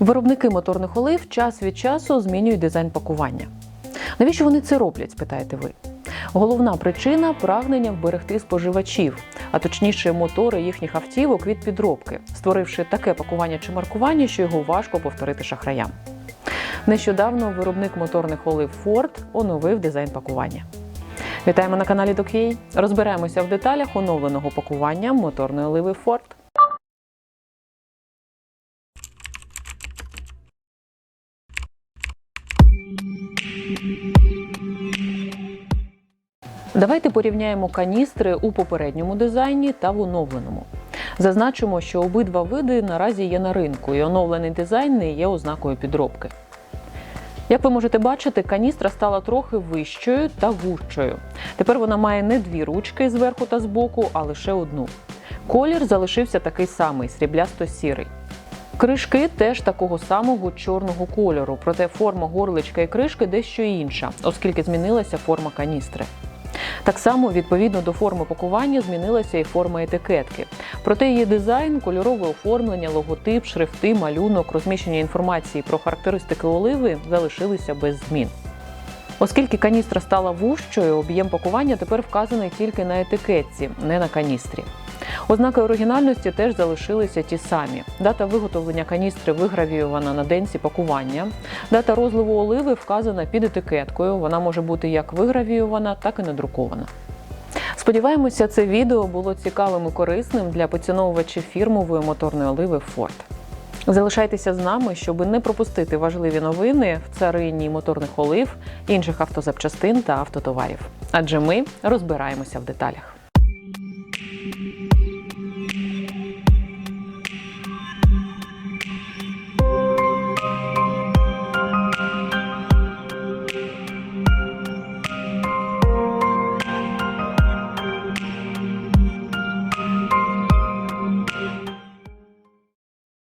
Виробники моторних олив час від часу змінюють дизайн пакування. Навіщо вони це роблять? спитаєте ви. Головна причина прагнення вберегти споживачів, а точніше мотори їхніх автівок від підробки, створивши таке пакування чи маркування, що його важко повторити шахраям. Нещодавно виробник моторних олив Ford оновив дизайн пакування. Вітаємо на каналі Докей. Розбираємося в деталях оновленого пакування моторної оливи Ford. Давайте порівняємо каністри у попередньому дизайні та в оновленому. Зазначимо, що обидва види наразі є на ринку, і оновлений дизайн не є ознакою підробки. Як ви можете бачити, каністра стала трохи вищою та вужчою. Тепер вона має не дві ручки зверху та збоку, а лише одну. Колір залишився такий самий сріблясто-сірий. Кришки теж такого самого чорного кольору, проте форма горличка і кришки дещо інша, оскільки змінилася форма каністри. Так само, відповідно до форми пакування, змінилася і форма етикетки. Проте її дизайн, кольорове оформлення, логотип, шрифти, малюнок, розміщення інформації про характеристики оливи залишилися без змін. Оскільки каністра стала вужчою, об'єм пакування тепер вказаний тільки на етикетці, не на каністрі. Ознаки оригінальності теж залишилися ті самі. Дата виготовлення каністри вигравіювана на денці пакування. Дата розливу оливи вказана під етикеткою. Вона може бути як вигравіювана, так і надрукована. Сподіваємося, це відео було цікавим і корисним для поціновувачів фірмової моторної оливи Ford. Залишайтеся з нами, щоб не пропустити важливі новини в царині моторних олив, інших автозапчастин та автотоварів. Адже ми розбираємося в деталях.